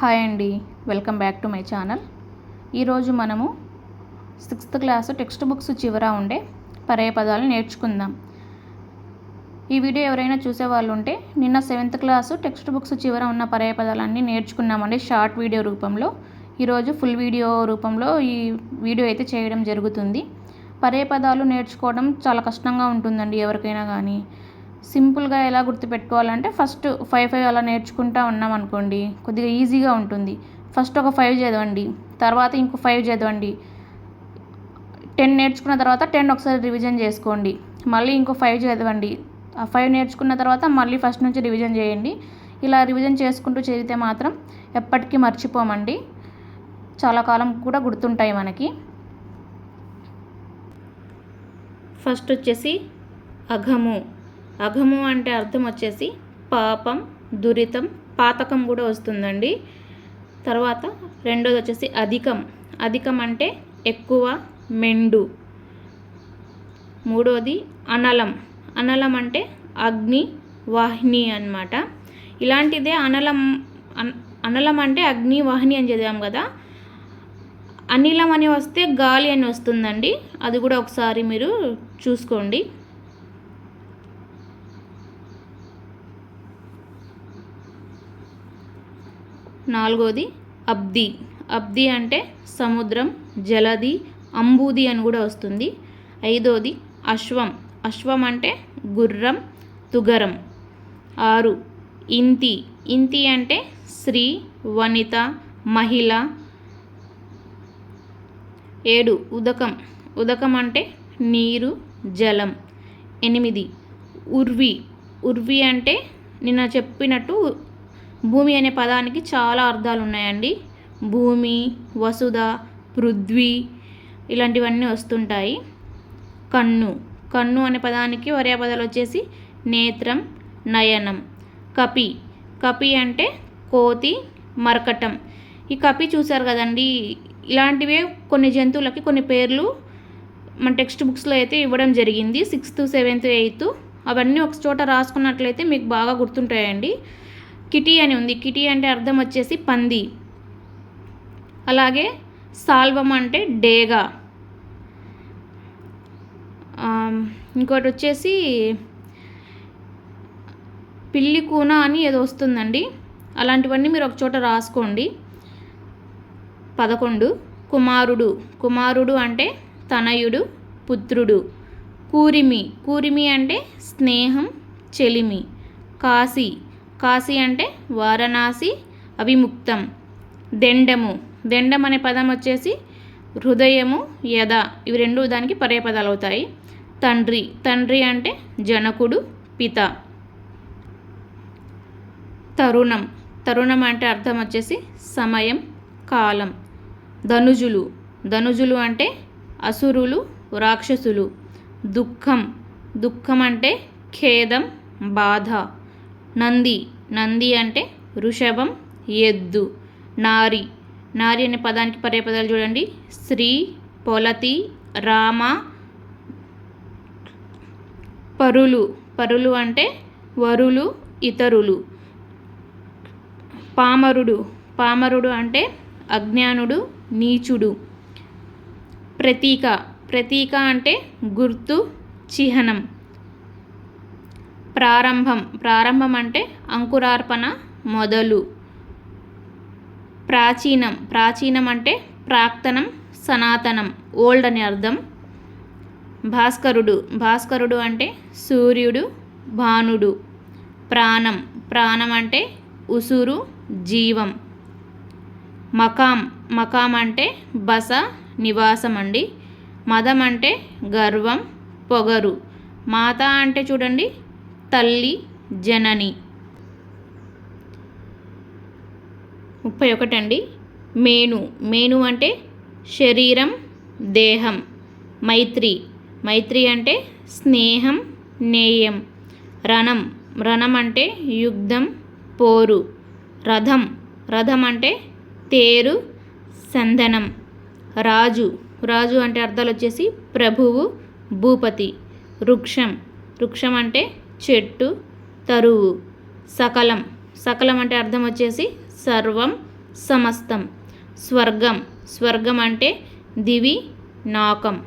Hi అండి. Welcome back to my channel. ఈరోజు మనము సిక్స్త్ క్లాస్ టెక్స్ట్ బుక్స్ చివర ఉండే పర్యాయ పదాలు నేర్చుకుందాం. ఈ వీడియో ఎవరైనా చూసే వాళ్ళు ఉంటే నిన్న సెవెంత్ క్లాసు టెక్స్ట్ బుక్స్ చివర ఉన్న పర్యాయ పదాలన్నీ నేర్చుకున్నామండి షార్ట్ వీడియో రూపంలో. ఈరోజు ఫుల్ వీడియో రూపంలో ఈ వీడియో అయితే చేయడం జరుగుతుంది. పర్యాయ పదాలు నేర్చుకోవడం చాలా కష్టంగా ఉంటుందండి ఎవరికైనా కానీ. సింపుల్గా ఎలా గుర్తుపెట్టుకోవాలంటే ఫస్ట్ ఫైవ్ ఫైవ్ అలా నేర్చుకుంటా ఉన్నాం అనుకోండి కొద్దిగా ఈజీగా ఉంటుంది. ఫస్ట్ ఒక ఫైవ్ చదవండి తర్వాత ఇంకో ఫైవ్ చదవండి. టెన్ నేర్చుకున్న తర్వాత టెన్ ఒకసారి రివిజన్ చేసుకోండి. మళ్ళీ ఇంకో ఫైవ్ చదవండి. ఆ ఫైవ్ నేర్చుకున్న తర్వాత మళ్ళీ ఫస్ట్ నుంచి రివిజన్ చేయండి. ఇలా రివిజన్ చేసుకుంటూ చదివితే మాత్రం ఎప్పటికీ మర్చిపోమండి. చాలా కాలం కూడా గుర్తుంటాయి మనకి. ఫస్ట్ వచ్చేసి అఘము. అఘము అంటే అర్థం వచ్చేసి పాపం దురితం పాతకం కూడా వస్తుందండి. తర్వాత రెండోది వచ్చేసి అధికం. అధికం అంటే ఎక్కువ మెండు. మూడోది అనలం. అనలం అంటే అగ్ని వాహిని అన్నమాట. ఇలాంటిదే అనలం అన్- అనలం అంటే అగ్ని వాహిని అని చదివాం కదా. అనిలం అని వస్తే గాలి అని వస్తుందండి. అది కూడా ఒకసారి మీరు చూసుకోండి. నాలుగోది అబ్ది. అబ్ది అంటే సముద్రం జలది అంబూది అని కూడా వస్తుంది. ఐదోది అశ్వం. అశ్వం అంటే గుర్రం తుగరం. ఆరు ఇంతి. ఇంతి అంటే స్త్రీ వనిత మహిళ. ఏడు ఉదకం. ఉదకం అంటే నీరు జలం. ఎనిమిది ఉర్వి. ఉర్వి అంటే నిన్న చెప్పినట్టు భూమి అనే పదానికి చాలా అర్థాలు ఉన్నాయండి. భూమి వసుధ పృథ్వీ ఇలాంటివన్నీ వస్తుంటాయి. కన్ను. కన్ను అనే పదానికి పదాలు వచ్చేసి నేత్రం నయనం. కపి. కపి అంటే కోతి మరకటం. ఈ కపి చూసారు కదండి. ఇలాంటివే కొన్ని జంతువులకి కొన్ని పేర్లు మన టెక్స్ట్ బుక్స్లో అయితే ఇవ్వడం జరిగింది. సిక్స్త్ సెవెంత్ ఎయిత్ అవన్నీ ఒక చోట రాసుకున్నట్లయితే మీకు బాగా గుర్తుంటాయండి. కిటి అని ఉంది. కిటి అంటే అర్థం వచ్చేసి పంది. అలాగే సాల్వం అంటే డేగా. ఇంకోటి వచ్చేసి పిల్లి కూన అని ఏదో వస్తుందండి. అలాంటివన్నీ మీరు ఒక చోట రాసుకోండి. పదకొండు. కుమారుడు. కుమారుడు అంటే తనయుడు పుత్రుడు. కూరిమి. కూరిమి అంటే స్నేహం చెలిమి. కాశీ. కాశీ అంటే వారణాసి అవిముక్తం దెండము. దెండం అనే పదం వచ్చేసి హృదయము యద. ఇవి రెండు దానికి పర్యాపదాలు అవుతాయి. తండ్రి. తండ్రి అంటే జనకుడు పిత. తరుణం. తరుణం అంటే అర్థం వచ్చేసి సమయం కాలం. ధనుజులు. ధనుజులు అంటే అసురులు రాక్షసులు. దుఃఖం. దుఃఖం అంటే ఖేదం బాధ. నంది. నంది అంటే వృషభం ఎద్దు. నారి. నారి అనే పదానికి పర్యాపదాలు చూడండి. శ్రీ పొలతి రామ పరులు. పరులు అంటే వరులు ఇతరులు. పామరుడు. పామరుడు అంటే అజ్ఞానుడు నీచుడు. ప్రతీక. ప్రతీక అంటే గుర్తు చిహ్నం. ప్రారంభం. ప్రారంభం అంటే అంకురార్పణ మొదలు. ప్రాచీనం. ప్రాచీనం అంటే ప్రాక్తనం సనాతనం. ఓల్డ్ అని అర్థం. భాస్కరుడు. భాస్కరుడు అంటే సూర్యుడు భానుడు. ప్రాణం. ప్రాణం అంటే ఉసురు జీవం. మకాం. మకాం అంటే బస నివాసం అండి. మదం అంటే గర్వం పొగరు. మాత అంటే చూడండి తల్లి జనని. ముప్పై ఒకటండి. మేను. మేను అంటే శరీరం దేహం. మైత్రి. మైత్రి అంటే స్నేహం నేయం. రణం. రణం అంటే యుద్ధం పోరు. రథం. రథం అంటే తేరు సంధనం. రాజు. రాజు అంటే అర్థాలు వచ్చేసి ప్రభువు భూపతి. వృక్షం. వృక్షం అంటే చెట్టు తరువు. సకలం. సకలం అంటే అర్థం వచ్చేసి సర్వం సమస్తం. స్వర్గం. స్వర్గం అంటే దివి నాకం.